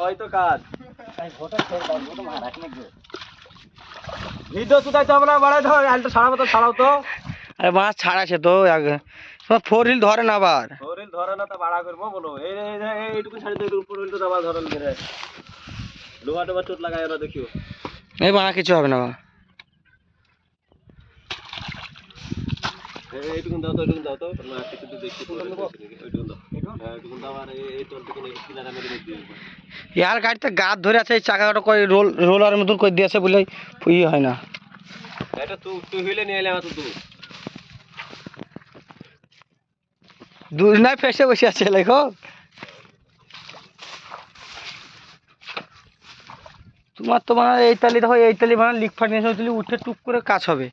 হয়তো কাজ ভিডিও তো আমরা বাড়াই ধর আলটা ছাড়াবো তো ছাড়াও তো আরে মাছ ছাড়াছে তো আগে ফোর হুইল ধরে না আবার। শরীর ধরে না তো বাড়া করব বলো। এই এই এই- এইটুকু ছাড়ি তো উপর হইল তো আবার ধরেন লোহা টোবা চোট লাগাই ওরা দেখিও। এই বানা কিছু হবে না বা। এই- এইটুকু দাও তো এইটুকু দাও তো। তোমরা কিছু তো দেখছি ওইটুকু দাও এইটুকু দাও আর এই- এই তোর দিকে কিনারা মেরে দিয়ে দিও ইয়ার গাড়িতে গাদ ধরে আছে এই চাকাটা কই রোল রোলার মতন করে দিয়েছে বলে ই হয় না। এটা তুই তুই হইলে নিয়ে এলাম তো তুই দূর নাই ফেসে বসে আছে লেখো তোমার তো মানে এই তালি দেখো এই তালি মানে লিক ফাট নিয়ে এসে উঠে টুক করে কাজ হবে।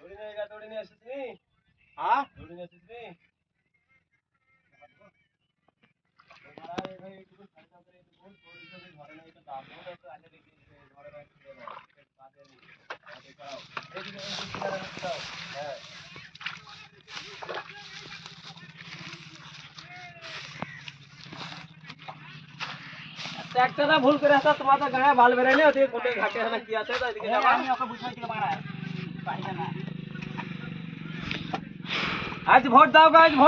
দড়ি নিয়ে গা দড়ি নিয়ে আসিস নি হ্যাঁ দড়ি নিয়ে আসিস নি ট্র্যাক্টরটা ভুল করে আসা তোমার তো গায়ে ভালো বেরাই না তুই কোটে ঘাটে না কি আছে তো এদিকে যাবা আজ ভোট দাও গাছ ভোট